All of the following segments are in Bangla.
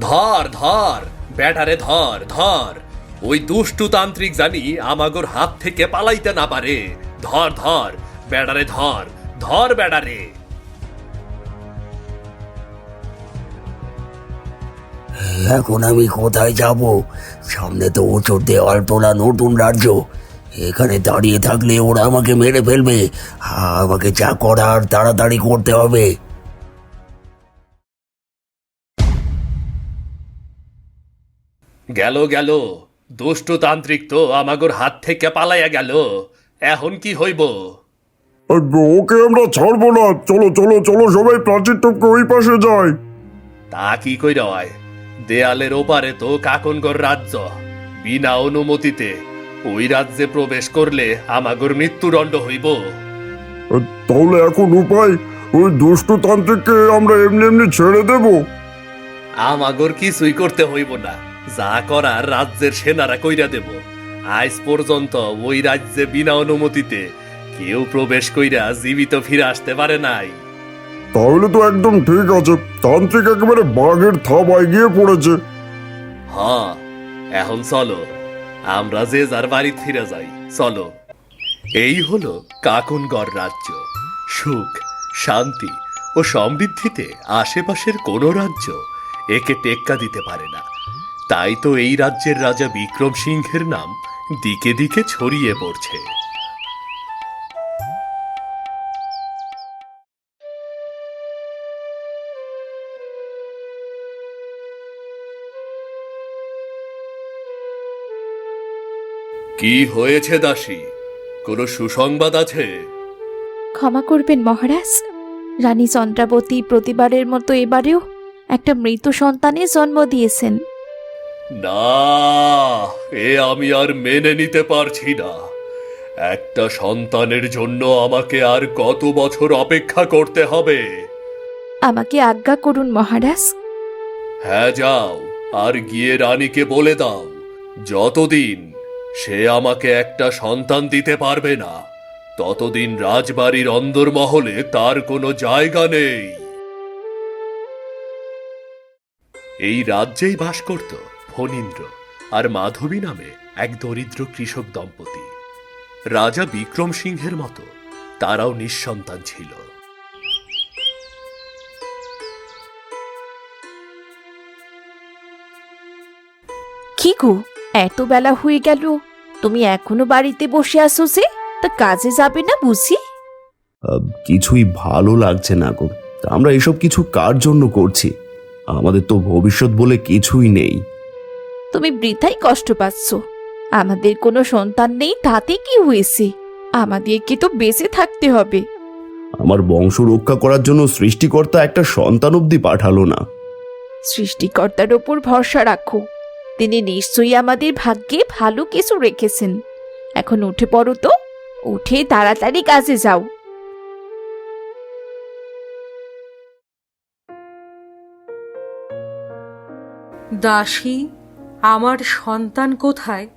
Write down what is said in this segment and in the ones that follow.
ধর ধর, ব্যাটারে ধর ধর। ওই দুষ্টু তান্ত্রিক জানি আমাগোর হাত থেকে পালাইতে না পারে। ধর ধর, ব্যাটারে ধর ধর ব্যাটারে। এখন আমি কোথায় যাব? সামনে তো উঁচু দেওয়াল তোলা নতুন রাজ্য। এখানে দাঁড়িয়ে থাকলে ওরা আমাকে মেরে ফেলবে। আমাকে যা করার তাড়াতাড়ি করতে হবে। গেল গেল। দুষ্টু তান্ত্রিক তো আমাগোর হাত থেকে পালাইয়া গেল। এখন কি হইব? ওকে আমরা ছাড়বো না। চলো চলো চলো সবাই প্রাচীর টপকে ওই পাশে যাই। তা কি কইরা হয়? দেয়ালের ওপারে তো কাকনগর রাজ্য। বিনা অনুমতিতে ওই রাজ্যে প্রবেশ করলে আমাগোর মৃত্যুদণ্ড হইব। তাহলে এখন উপায়? ওই দুষ্টু তান্ত্রিককে আমরা এমনি এমনি ছেড়ে দেবো? আমাগোর কিছুই করতে হইব না। যা করার রাজ্যের সেনারা কইরা দেব। আজ পর্যন্ত ওই রাজ্যে বিনা অনুমতিতে কেউ প্রবেশ কইরা জীবিত ফিরে আসতে পারে নাই। তাহলে তো একদম ঠিক আছে। তান্ত্রিক একেবারে বাঘের থাবায় গিয়ে পড়েছে। হ এখন চলো। আমরা যে যার বাড়ি ফিরে যাই চলো। এই হলো কাকুনগড় রাজ্য। সুখ শান্তি ও সমৃদ্ধিতে আশেপাশের কোনো রাজ্য একে টেক্কা দিতে পারে না। তাই তো এই রাজ্যের রাজা বিক্রম সিংহের নাম দিকে দিকে ছড়িয়ে পড়ছে। কি হয়েছে দাসী? কোনো সুসংবাদ আছে? ক্ষমা করবেন মহারাজ। রানী চন্দ্রাবতী প্রতিবারের মতো এবারেও একটা মৃত সন্তানের জন্ম দিয়েছেন। না এ আমি আর মেনে নিতে পারছি না। একটা সন্তানের জন্য আমাকে আর কত বছর অপেক্ষা করতে হবে? আমাকে আজ্ঞা করুন মহারাজ। হ্যাঁ যাও আর গিয়ে রানীকে বলে দাও। যতদিন সে আমাকে একটা সন্তান দিতে পারবে না ততদিন রাজবাড়ির অন্দরমহলে তার কোনো জায়গা নেই। এই রাজ্যেই বাস করত। ফণীন্দ্র আর মাধবী নামে এক দরিদ্র কৃষক দম্পতি। রাজা বিক্রম সিংহের মতো তারাও নিঃসন্তান ছিল। কি গো এত বেলা হয়ে গেল। তুমি এখনও বাড়িতে বসে আসো যে? তা কাজে যাবে না বুঝি? আহ, কিছুই ভালো লাগছে না গো। তা আমরা এসব কিছু কার জন্য করছি? আমাদের তো ভবিষ্যৎ বলে কিছুই নেই। তুমি বৃথাই কষ্ট পাচ্ছ। আমাদের কোনো সন্তান নেই তাতে কি হয়েছে? আমাদেরকে তো বেঁচে থাকতে হবে। আমার বংশ রক্ষা করার জন্য সৃষ্টিকর্তা একটা সন্তান অবধি পাঠালো না। সৃষ্টিকর্তার ওপর ভরসা রাখো। তিনি নিশ্চয়ই আমাদের ভাগ্যে ভালো কিছু রেখেছেন। এখন উঠে পড়ো তো। উঠে তাড়াতাড়ি কাজে যাও। দাসী আমার সন্তান কোথায়?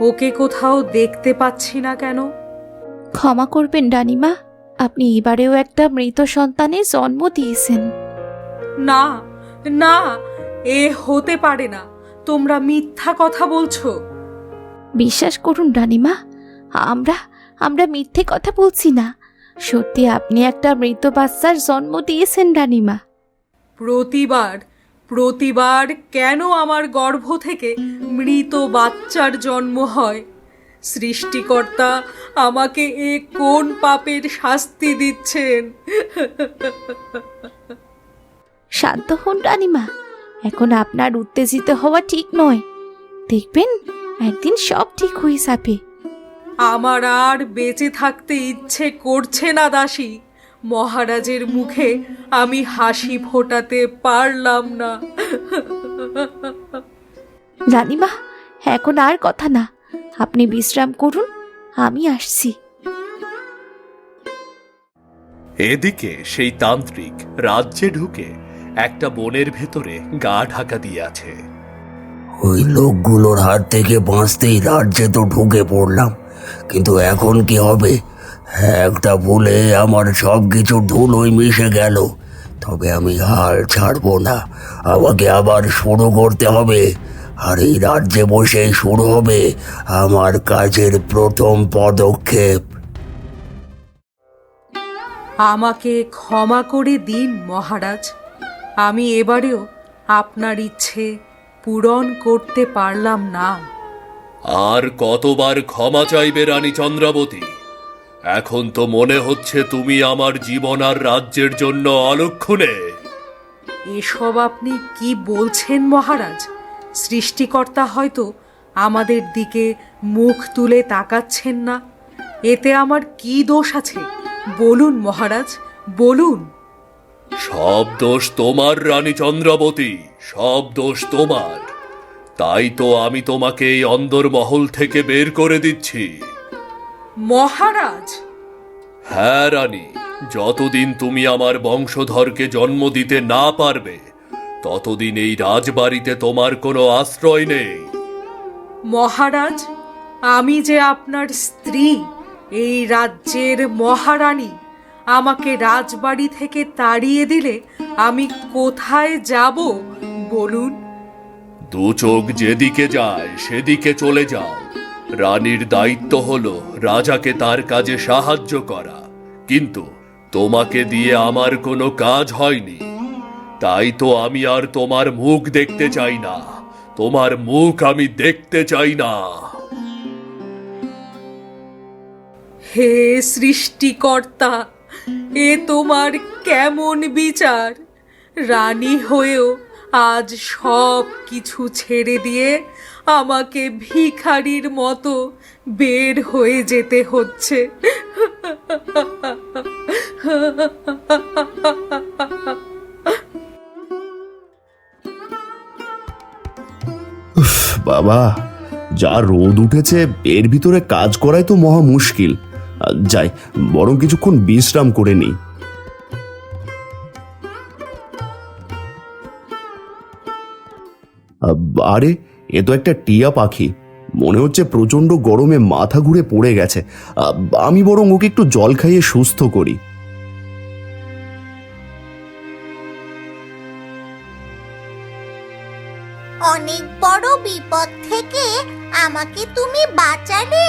ওকে কোথাও দেখতে পাচ্ছি না কেন? ক্ষমা করবেন রানিমা আপনি এবারেও একটা মৃত সন্তানের জন্ম দিয়েছেন। না না এ হতে পারে না। তোমরা মিথ্যা কথা বলছো। বিশ্বাস করুন রানিমা আমরা আমরা মিথ্যে কথা বলছি না। সত্যি আপনি একটা মৃত বাচ্চার জন্ম দিয়েছেন রানিমা। প্রতিবার প্রতিবার কেন আমার গর্ভ থেকে মৃত বাচ্চার জন্ম হয়? সৃষ্টিকর্তা আমাকে এ কোন পাপের শাস্তি দিচ্ছেন? শান্ত হন রানিমা। এখন আপনার উত্তেজিত হওয়া ঠিক নয়। দেখবেন একদিন সব ঠিক হয়ে যাবে। আমার আর বেঁচে থাকতে ইচ্ছে করছে না দাসী। মহারাজের মুখে আমি হাসি ফোটাতে পারলাম না। রানিমা এখন আর কথা না। আপনি বিশ্রাম করুন আমি আসছি। এদিকে সেই তান্ত্রিক রাজ্যে ঢুকে একটা বনের ভেতরে গা ঢাকা দিয়ে আছে। ওই লোকগুলোর হাত থেকে বাঁচতেই রাজ্যে তো ঢুকে পড়লাম কিন্তু এখন কি হবে? একটা ভুলে আমার সব কিছু ধুলোয় মিশে গেল। তবে আমি হাল ছাড়বো না। আমাকে আবার শুরু করতে হবে। আর এই রাজ্যে বসে শুরু হবে আমার কাজের প্রথম পদক্ষেপ। আমাকে ক্ষমা করে দিন মহারাজ। আমি এবারেও আপনার ইচ্ছে পূরণ করতে পারলাম না। আর কতবার ক্ষমা চাইবে রানী চন্দ্রাবতী? এখন তো মনে হচ্ছে তুমি আমার জীবন আর রাজ্যের জন্য অলক্ষণে। এসব আপনি কি বলছেন মহারাজ? সৃষ্টিকর্তা হয়তো আমাদের দিকে মুখ তুলে তাকাচ্ছেন না। এতে আমার কি দোষ আছে? বলুন মহারাজ বলুন। সব দোষ তোমার রানী চন্দ্রাবতী সব দোষ তোমার। তাই তো আমি তোমাকে এই অন্দরমহল থেকে বের করে দিচ্ছি। মহারাজ। হ্যাঁ রানী যতদিন তুমি আমার বংশধরকে জন্ম দিতে না পারবে ততদিন এই রাজবাড়িতে তোমার কোনো আশ্রয় নেই। মহারাজ আমি যে আপনার স্ত্রী এই রাজ্যের মহারানী আমাকে রাজবাড়ি থেকে তাড়িয়ে দিলে আমি কোথায় যাব বলুন? দু চোখ যেদিকে যায় সেদিকে চলে যাও। রানীর দায়িত্ব হলো রাজাকে তার কাজে সাহায্য করা। কিন্তু তোমাকে দিয়ে আমার কোনো কাজ হয়নি। তাই তো আমি আর তোমার মুখ দেখতে চাই না। তোমার মুখ আমি দেখতে চাই না। হে সৃষ্টিকর্তা, এ তোমার কেমন বিচার? রানী হয়েও আজ সব কিছু ছেড়ে দিয়ে আমাকে ভিখারির মতো বের হয়ে যেতে হচ্ছে। বাবা, যা রোদ উঠেছে, এর ভিতরে কাজ করাই তো মহা মুশকিল। যাই, বরং কিছুক্ষণ বিশ্রাম করে নিই। আরে এ তো একটা টিয়া পাখি। মনে হচ্ছে প্রচণ্ড গরমে মাথা ঘুরে পড়ে গেছে। আমি বরং ওকে একটু জল খাইয়ে সুস্থ করি। অনেক বড় বিপদ থেকে আমাকে তুমি বাঁচালে।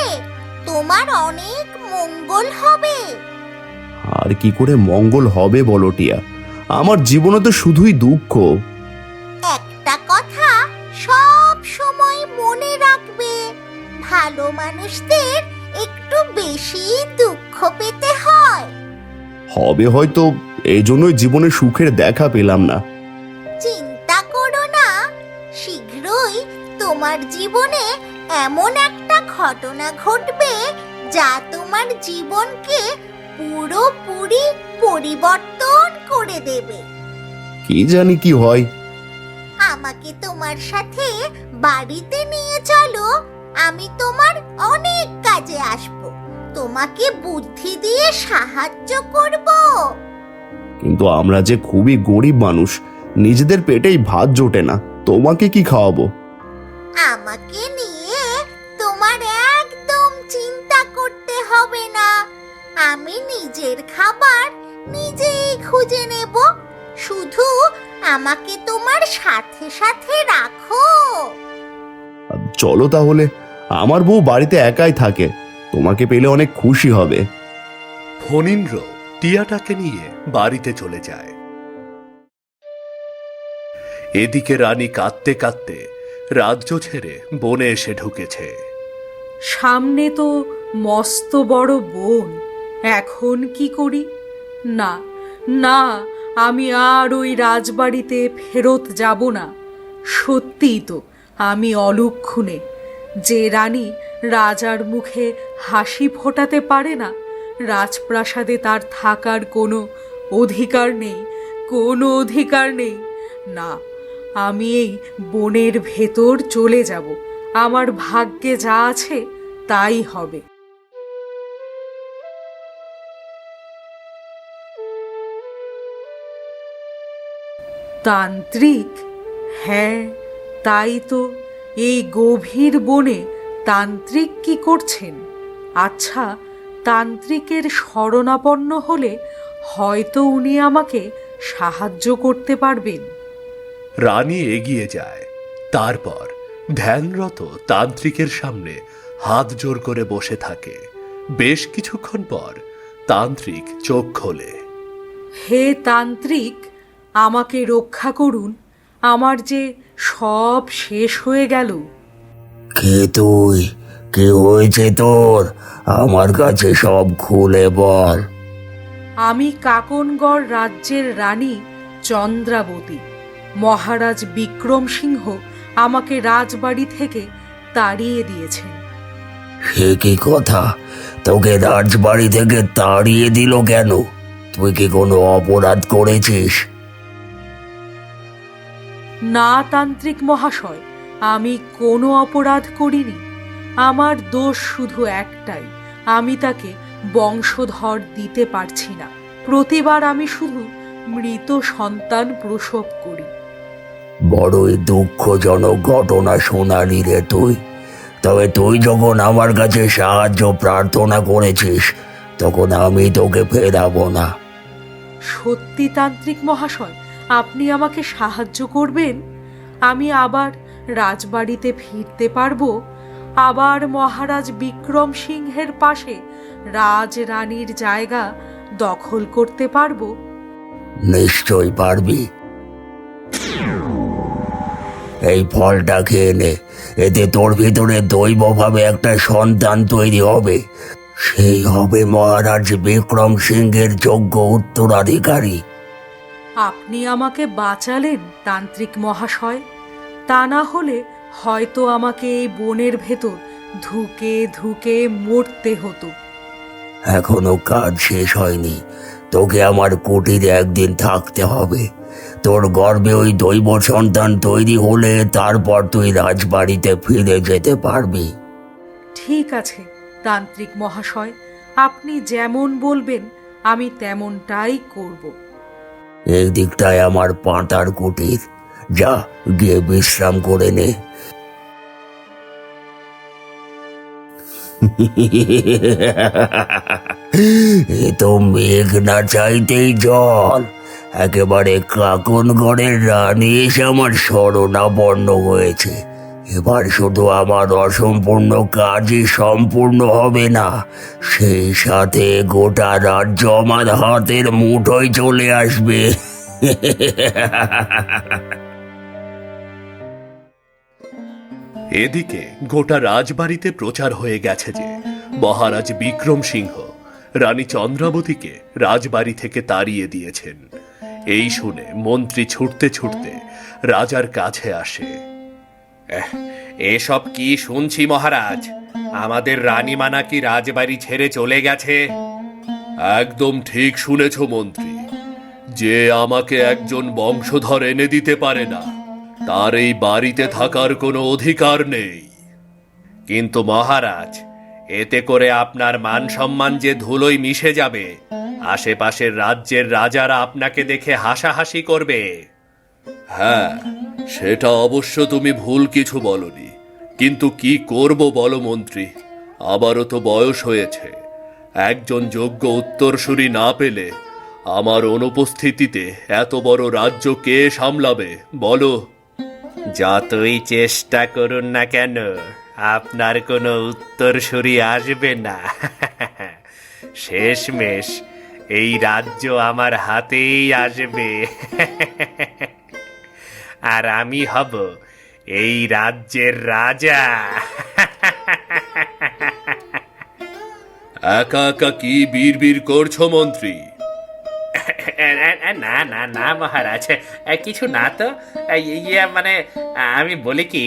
তোমার অনেক মঙ্গল হবে। আর কি করে মঙ্গল হবে বলো টিয়া? আমার জীবনে তো শুধুই দুঃখ। মানুষদের একটু বেশি দুঃখ পেতে হয়। হবে হয়তো এই জন্যই জীবনে সুখের দেখা পেলাম না। চিন্তা করো না শীঘ্রই তোমার জীবনে এমন একটা ঘটনা ঘটবে যা তোমার জীবনকে পুরোপুরি পরিবর্তন করে দেবে। কি জানি কি হয়। আমাকে তোমার সাথে বাড়িতে নিয়ে চলো। আমি তোমার অনেক কাজে আসব। তোমাকে বুদ্ধি দিয়ে সাহায্য করব। কিন্তু আমরা যে খুবই গরিব মানুষ নিজেদের পেটেই ভাত জোটে না তোমাকে কি খাওয়াবো? আমাকে নিয়ে তোমার একদম চিন্তা করতে হবে না। আমি নিজের খাবার নিজেই খুঁজে নেব। শুধু আমাকে তোমার সাথে সাথে রাখো। চলো তাহলে। আমার বউ বাড়িতে একাই থাকে। তোমাকে পেলে অনেক খুশি হবে। ফণীন্দ্র টিয়াটাকে নিয়ে বাড়িতে চলে যায়। এদিকে রানী কাঁদতে কাঁদতে রাজ্য ছেড়ে বনে এসে ঢুকেছে। সামনে তো মস্ত বড় বোন। এখন কি করি? না না আমি আর ওই রাজবাড়িতে ফেরত যাব না। সত্যিই তো। আমি অলক্ষণে যে রানী রাজার মুখে হাসি ফোটাতে পারে না, রাজপ্রাসাদে তার থাকার কোনো অধিকার নেই, কোনো অধিকার নেই। না, আমি এই বনের ভেতর চলে যাব। আমার ভাগ্যে যা আছে তাই হবে। তান্ত্রিক? হ্যাঁ তাই তো এই গভীর বনে তান্ত্রিক কি করছেন? আচ্ছা তান্ত্রিকের শরণাপন্ন হলে হয়তো উনি আমাকে সাহায্য করতে পারবেন। রানী এগিয়ে যায়। তারপর ধ্যানরত তান্ত্রিকের সামনে হাত জোর করে বসে থাকে। বেশ কিছুক্ষণ পর তান্ত্রিক চোখ খোলে। হে তান্ত্রিক আমাকে রক্ষা করুন। আমার যে সব শেষ হয়ে গেল। কে তুই? কে হয়েছে তোর? আমার কাছে সব খুলে বল। আমি কাকনগড় রাজ্যের রানী চন্দ্রাবতী। মহারাজ বিক্রম সিংহ আমাকে রাজবাড়ি থেকে তাড়িয়ে দিয়েছেন। সে কি কথা? তোকে রাজবাড়ি থেকে তাড়িয়ে দিল কেন? তুই কি কোনো অপরাধ করেছিস? না তান্ত্রিক মহাশয় আমি কোনো অপরাধ করিনি। আমার দোষ শুধু একটাই আমি তাকে বংশধর দিতে পারছি না। প্রতিবার আমি শুধু মৃত সন্তান প্রসব করি। বড়ই দুঃখজনক ঘটনা শোনালি রে তুই। তবে তুই যখন আমার কাছে সাহায্য প্রার্থনা করেছিস তখন আমি তোকে ফেরাবো না। সত্যি তান্ত্রিক মহাশয় আপনি আমাকে সাহায্য করবেন? আমি আবার রাজবাড়িতে ফিরতে পারব? আবার মহারাজ বিক্রম সিংহের পাশে রাজ রানীর জায়গা দখল করতে পারব? নিশ্চয় পারবি। এই ফলটা খেয়ে নে। এতে তোর ভিতরে দৈবভাবে একটা সন্তান তৈরি হবে। সেই হবে মহারাজ বিক্রম সিংহের যোগ্য উত্তরাধিকারী। আপনি আমাকে বাঁচালেন তান্ত্রিক মহাশয়। তা না হলে হয়তো আমাকে এই বনের ভেতর ধুকে ধুকে মরতে হতো। এখনও কাজ শেষ হয়নি। তোকে আমার কুটিরে একদিন থাকতে হবে। তোর গর্বে ওই দৈব সন্তান তৈরি হলে তারপর তুই রাজবাড়িতে ফিরে যেতে পারবি। ঠিক আছে তান্ত্রিক মহাশয়। আপনি যেমন বলবেন আমি তেমনটাই করব। এই দিকটায় আমার পাঁতার কুটির। যা, গিয়ে বিশ্রাম করে নে। এ তো মেঘ না চাইতেই জল। একেবারে কাকন ঘরের রানী এসে আমার শরণাপন্ন হয়েছে। এবার শুধু আমার অসম্পূর্ণ কাজই সম্পূর্ণ হবে না, সেই সাথে গোটা রাজ্য আমার হাতের মুঠোয় চলে আসবে। এদিকে গোটা রাজবাড়িতে প্রচার হয়ে গেছে যে মহারাজ বিক্রম সিংহ রানী চন্দ্রাবতীকে রাজবাড়ি থেকে তাড়িয়ে দিয়েছেন। এই শুনে মন্ত্রী ছুটতে ছুটতে রাজার কাছে আসে। এসব কি শুনছি, মহারাজ? আমাদের রানীমা নাকি রাজবাড়ি ছেড়ে চলে গেছে। একদম ঠিক শুনেছ, মন্ত্রী। যে আমাকে একজন বংশধর এনে দিতে পারে না, তার এই বাড়িতে থাকার কোনো অধিকার নেই। কিন্তু, মহারাজ, এতে করে আপনার মান সম্মান যে ধুলোয় মিশে যাবে, আশেপাশের রাজ্যের রাজারা আপনাকে দেখে হাসাহাসি করবে। হ্যাঁ সেটা অবশ্য তুমি ভুল কিছু বলনি। কিন্তু কি করব বলো মন্ত্রী? আবারও তো বয়স হয়েছে। একজন যোগ্য উত্তরসূরি না পেলে আমার অনুপস্থিতিতে এত বড় রাজ্য কে সামলাবে, বলো? যতই চেষ্টা করুন না কেন, আপনার কোনো উত্তরসূরি আসবে না। শেষমেশ এই রাজ্য আমার হাতেই আসবে। আর আমি হব এই রাজ্যের রাজা। একা একা কি বীর বীর করছ মন্ত্রী? না না না মহারাজ কিছু না তো। ইয়ে মানে আমি বলি কি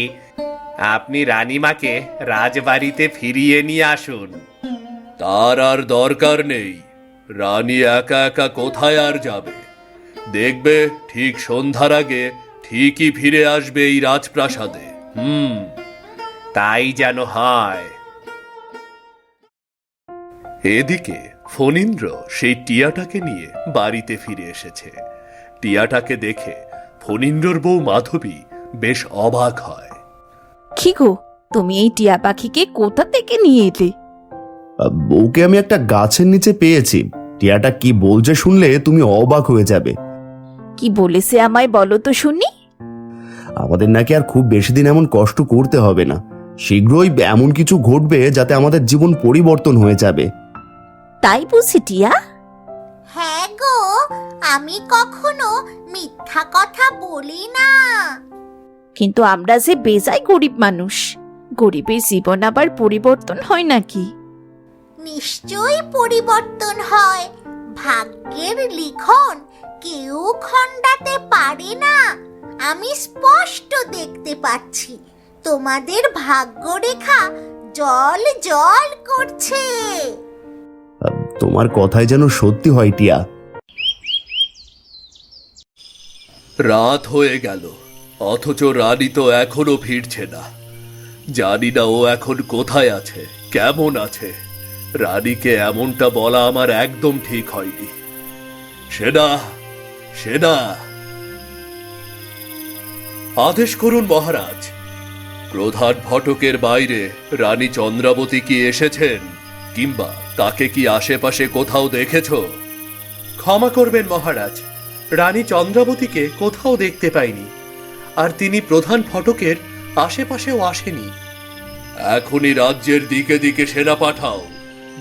আপনি রানীমাকে রাজবাড়িতে ফিরিয়ে নিয়ে আসুন। তার আর দরকার নেই। রানী একা একা কোথায় আর যাবে? দেখবে ঠিক সন্ধ্যার আগে ঠিকই ফিরে আসবে এই রাজপ্রাসাদে। হুম তাই যেন হয়। এদিকে ফণীন্দ্র সেই টিয়াটাকে নিয়ে বাড়িতে ফিরে এসেছে। টিয়াটাকে দেখে ফণীন্দ্রর বউ মাধবী বেশ অবাক হয়। কি গো তুমি এই টিয়া পাখিকে কোথা থেকে নিয়ে এলে? বউকে আমি একটা গাছের নিচে পেয়েছি। টিয়াটা কি বলছে শুনলে তুমি অবাক হয়ে যাবে। কি বলেছে আমায় বলো তো শুনি। আমাদের নাকি আর খুব বেশি দিন এমন কষ্ট করতে হবে না। শীঘ্রই এমন কিছু ঘটবে যাতে আমাদের জীবন পরিবর্তন হয়ে যাবে। তাই বুঝি টিয়া। হ্যাঁ গো আমি কখনো মিথ্যা কথা বলি না। কিন্তু আমরা যে বেজায় গরিব মানুষ গরিবের জীবন আবার পরিবর্তন হয় নাকি? নিশ্চয়ই পরিবর্তন হয়। ভাগ্যের লিখন কেউ খণ্ডাতে পারে না। আমি স্পষ্ট দেখতে পাচ্ছি। তোমাদের ভাগ্যরেখা জল জল করছে। তোমার কথাই যেন সত্যি হয় টিয়া। রাত হয়ে গেল। অথচ রানী তো এখনও ফিরছে না। জানি না ও এখন কোথায় আছে কেমন আছে। রানীকে এমনটা বলা আমার একদম ঠিক হয়নি। সেনা সেনা! আদেশ করুন মহারাজ। প্রধান ফটকের বাইরে রানী চন্দ্রাবতী কি এসেছেন, কিংবা তাকে কি আশেপাশে কোথাও দেখেছ? ক্ষমা করবেন মহারাজ, রানী চন্দ্রাবতীকে কোথাও দেখতে পাইনি, আর তিনি প্রধান ফটকের আশেপাশেও আসেনি। এখনই রাজ্যের দিকে দিকে সেনা পাঠাও,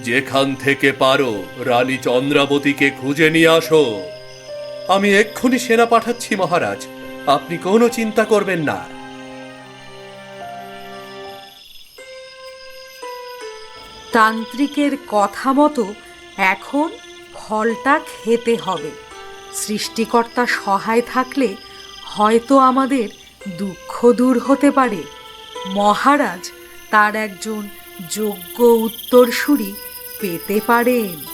যেখান থেকে পারো রানী চন্দ্রাবতীকে খুঁজে নিয়ে আসো। আমি এক্ষুনি সেনা পাঠাচ্ছি মহারাজ আপনি কোনো চিন্তা করবেন না। তান্ত্রিকের কথা মতো এখন ফলটা খেতে হবে। সৃষ্টিকর্তা সহায় থাকলে হয়তো আমাদের দুঃখ দূর হতে পারে। মহারাজ তার একজন যোগ্য উত্তরসূরি পেতে পারেন।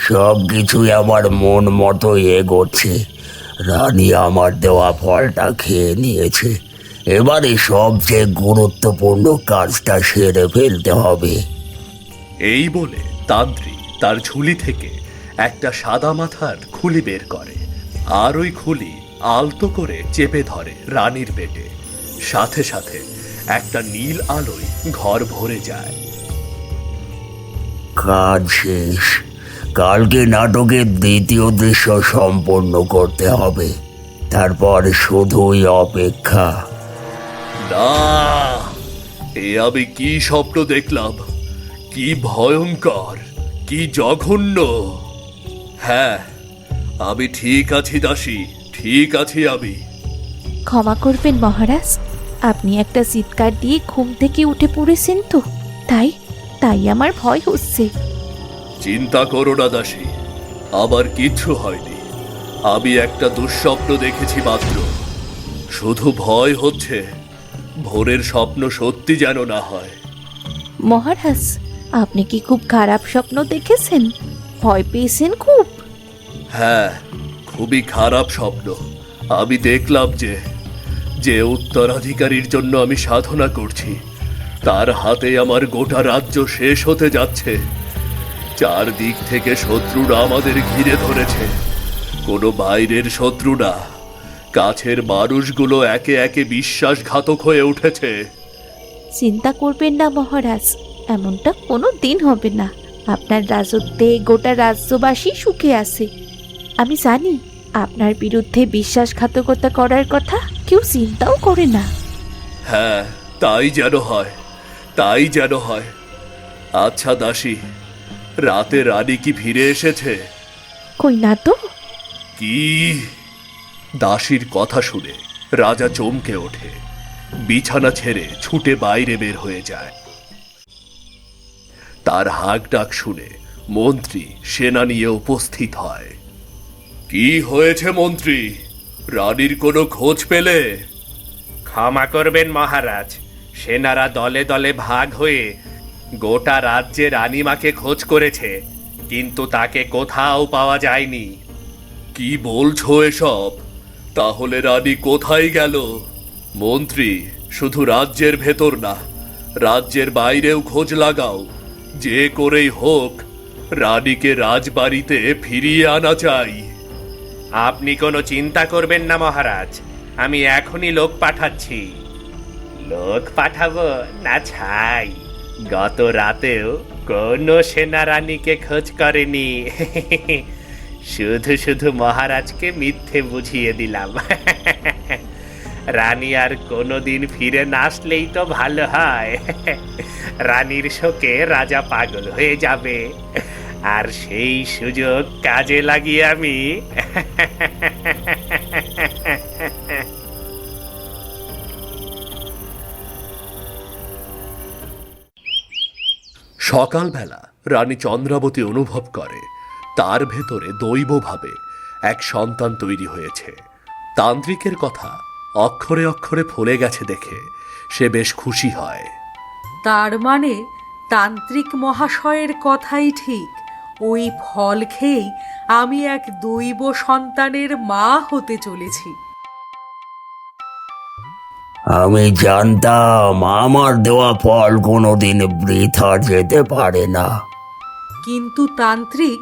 সব কিছুই আমার মন মতোই এগোচ্ছে। রানী আমার দেওয়া ফলটা খেয়ে নিয়েছে। এবারে সবচেয়ে গুরুত্বপূর্ণ কাজটা সেরে ফেলতে হবে। এই বলে তান্ত্রিক তার ঝুলি থেকে একটা সাদা মাথার খুলি বের করে আর ওই খুলি আলতো করে চেপে ধরে রানীর পেটে। সাথে সাথে একটা নীল আলোয় ঘর ভরে যায়। কাজ শেষ। কালকে নাটকের দ্বিতীয় দৃশ্য সম্পন্ন করতে হবে। তারপর শুধুই অপেক্ষা। না এ আমি কি স্বপ্ন দেখলাম? কি ভয়ঙ্কর কি জঘন্য। হ্যাঁ আমি ঠিক আছি দাসী ঠিক আছি আমি। ক্ষমা করবেন মহারাজ আপনি একটা চিৎকার দিয়ে ঘুম থেকে উঠে পড়েছেন তো তাই? তাই আমার ভয় হচ্ছে। চিন্তা করো না দাসী আমার কিচ্ছু হয়নি। আমি একটা দুঃস্বপ্ন দেখেছি মাত্র। শুধু ভয় হচ্ছে ভোরের স্বপ্ন সত্যি যেন না হয়। মহারাজ আপনি কি খুব খারাপ স্বপ্ন দেখেছেন? ভয় পেয়েছেন খুব? হ্যাঁ খুবই খারাপ স্বপ্ন। আমি দেখলাম যে যে উত্তরাধিকারীর জন্য আমি সাধনা করছি। তার হাতে আমার গোটা রাজ্য শেষ হতে যাচ্ছে। চারদিক থেকে শত্রুরা আমাদের ঘিরে ধরেছে। কোনো বাইরের শত্রু না কাছের মানুষগুলো একে একে বিশ্বাসঘাতক হয়ে উঠেছে। চিন্তা করবেন না মহারাজ। এমনটা কোনো দিন হবে না। আপনার রাজত্বে গোটা রাজ্যবাসী সুখে আছে। আমি জানি আপনার বিরুদ্ধে বিশ্বাসঘাতকতা করার কথা কেউ চিন্তাও করে না। হ্যাঁ তাই যেন হয়। তাই যেন হয়। আচ্ছা দাসী রাতে রানী কি ফিরে এসেছে? কই না তো কি? দাসীর কথা শুনে রাজা চমকে ওঠে। বিছানা ছেড়ে ছুটে বাইরে বের হয়ে যায়। তার হাক ডাক শুনে মন্ত্রী সেনা নিয়ে উপস্থিত হয়। কি হয়েছে মন্ত্রী? রানীর কোনো খোঁজ পেলে? ক্ষমা করবেন মহারাজ। সেনারা দলে দলে ভাগ হয়ে গোটা রাজ্যে রানীমাকে খোঁজ করেছে কিন্তু তাকে কোথাও পাওয়া যায়নি। কি বলছো এসব? তাহলে রানী কোথায় গেল? মন্ত্রী শুধু রাজ্যের ভেতর না রাজ্যের বাইরেও খোঁজ লাগাও। যে করেই হোক রানীকে রাজবাড়িতে ফিরিয়ে আনা চাই। আপনি কোনো চিন্তা করবেন না মহারাজ আমি এখনই লোক পাঠাচ্ছি। লোক পাঠাবো? না ছাই। গত রাতেও কোনো সেনারানীকে খোঁজ করেনি। শুধু শুধু মহারাজকে মিথ্যে বুঝিয়ে দিলাম। রানী আর কোনোদিন ফিরে না আসলেই তো ভালো হয়। রানীর শোকে রাজা পাগল হয়ে যাবে। আর সেই সুযোগ কাজে লাগিয়ে আমি। সকালবেলা রানী চন্দ্রাবতী অনুভব করে, তার ভেতরে দৈবভাবে এক সন্তান তৈরি হয়েছে। তান্ত্রিকের কথা অক্ষরে অক্ষরে ফলে গেছে দেখে সে বেশ খুশি হয়। তার মানে তান্ত্রিক মহাশয়ের কথাই ঠিক। ওই ফল খেয়েই আমি এক দৈব সন্তানের মা হতে চলেছি। আমি জানতাম আমার দেওয়া ফল কোনোদিন বৃথা যেতে পারে না। কিন্তু তান্ত্রিক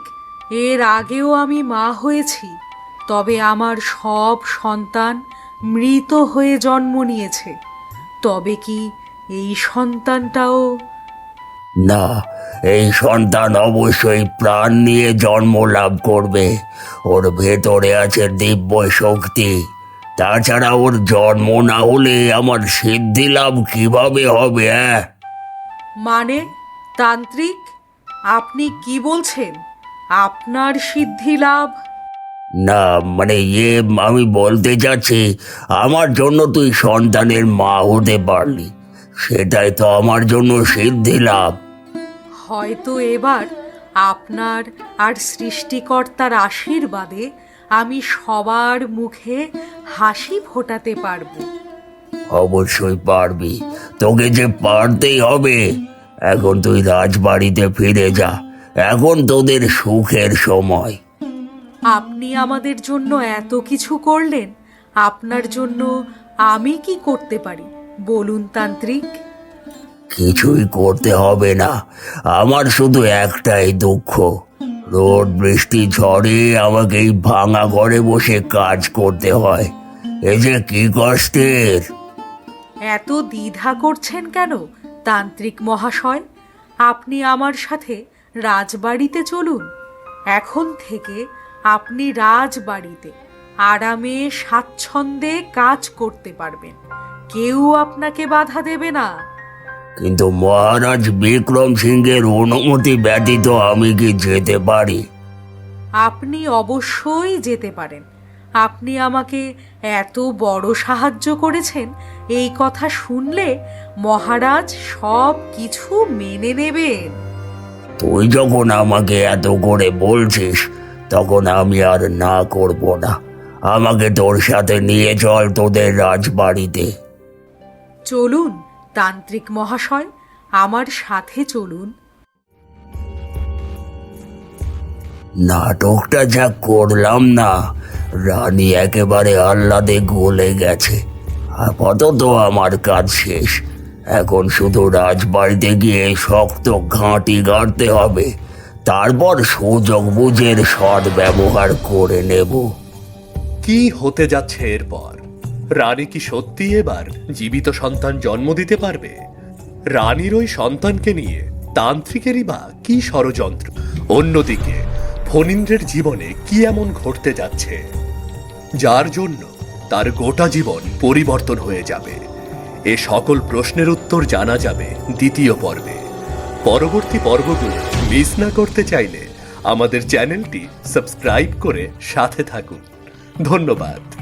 এর আগেও আমি মা হয়েছি তবে আমার সব সন্তান মৃত হয়ে জন্ম নিয়েছে। তবে কি এই সন্তানটাও? না এই সন্তান অবশ্যই প্রাণ নিয়ে জন্ম লাভ করবে। ওর ভেতরে আছে দিব্য শক্তি তাছাড়া ওর জন্ম না হলে আমার সিদ্ধি লাভ কীভাবে হবে হ্যাঁ? মানে তান্ত্রিক আপনি কি বলছেন? আপনার সিদ্ধি লাভ? না মানে ইয়ে আমি বলতে চাচ্ছি আমার জন্য তুই সন্তানের মা হতে পারলি। সেটাই তো আমার জন্য সিদ্ধি লাভ। হয়তো এবার আপনার আর সৃষ্টিকর্তার আশীর্বাদে আমি সবার মুখে হাসি ফোটাতে পারব। অবশ্যই পারবি। তোকে যে পারতেই হবে এখন তুই রাজবাড়িতে ফিরে যা। এখন তোদের সুখের সময়। আপনি আমাদের জন্য এত কিছু করলেন আপনার জন্য আমি কি করতে পারি? বলুন তান্ত্রিক। কিছুই করতে হবে না। আমার শুধু একটাই দুঃখ। রোদ, বৃষ্টি, ঝড়ে আমাকে এই ভাঙা ঘরে বসে কাজ করতে হয়। এ যে কি কষ্টের। এত দ্বিধা করছেন কেন, তান্ত্রিক মহাশয়? আপনি আমার সাথে রাজবাড়িতে চলুন। এখন থেকে আপনি রাজবাড়িতে আরামে স্বাচ্ছন্দ্যে কাজ করতে পারবেন। কেউ আপনাকে বাধা দেবে না। কিন্তু মহারাজ বিক্রম সিংহের অনুমতি ব্যতীত আমি কি যেতে পারি? আপনি অবশ্যই যেতে পারেন। আপনি আমাকে এত বড় সাহায্য করেছেন এই কথা শুনলে মহারাজ সব কিছু মেনে নেবেন। তুই যখন আমাকে এত করে বলছিস তখন আমি আর না করব না। আমাকে তোর সাথে নিয়ে চল তোদের রাজবাড়িতে। চলুন তান্ত্রিক মহাশয় আমার সাথে চলুন। নাটকটা যা করলাম না রানী একেবারে আহ্লাদে গলে গেছে। আপাতত আমার কাজ শেষ। এখন শুধু রাজবাড়িতে গিয়ে শক্ত ঘাঁটি গাড়তে হবে। তারপর সুযোগ বুঝের সদ ব্যবহার করে নেব। কি হতে যাচ্ছে এরপর? রানী কি সত্যি এবার জীবিত সন্তান জন্ম দিতে পারবে? রানীর ওই সন্তানকে নিয়ে তান্ত্রিকেরই বা কি ষড়যন্ত্র? অন্যদিকে, ফণীন্দ্রের জীবনে কি এমন ঘটতে যাচ্ছে? যার জন্য তার গোটা জীবন পরিবর্তন হয়ে যাবে। এ সকল প্রশ্নের উত্তর জানা যাবে দ্বিতীয় পর্বে। পরবর্তী পর্বগুলো মিস না করতে চাইলে আমাদের চ্যানেলটি সাবস্ক্রাইব করে সাথে থাকুন। ধন্যবাদ।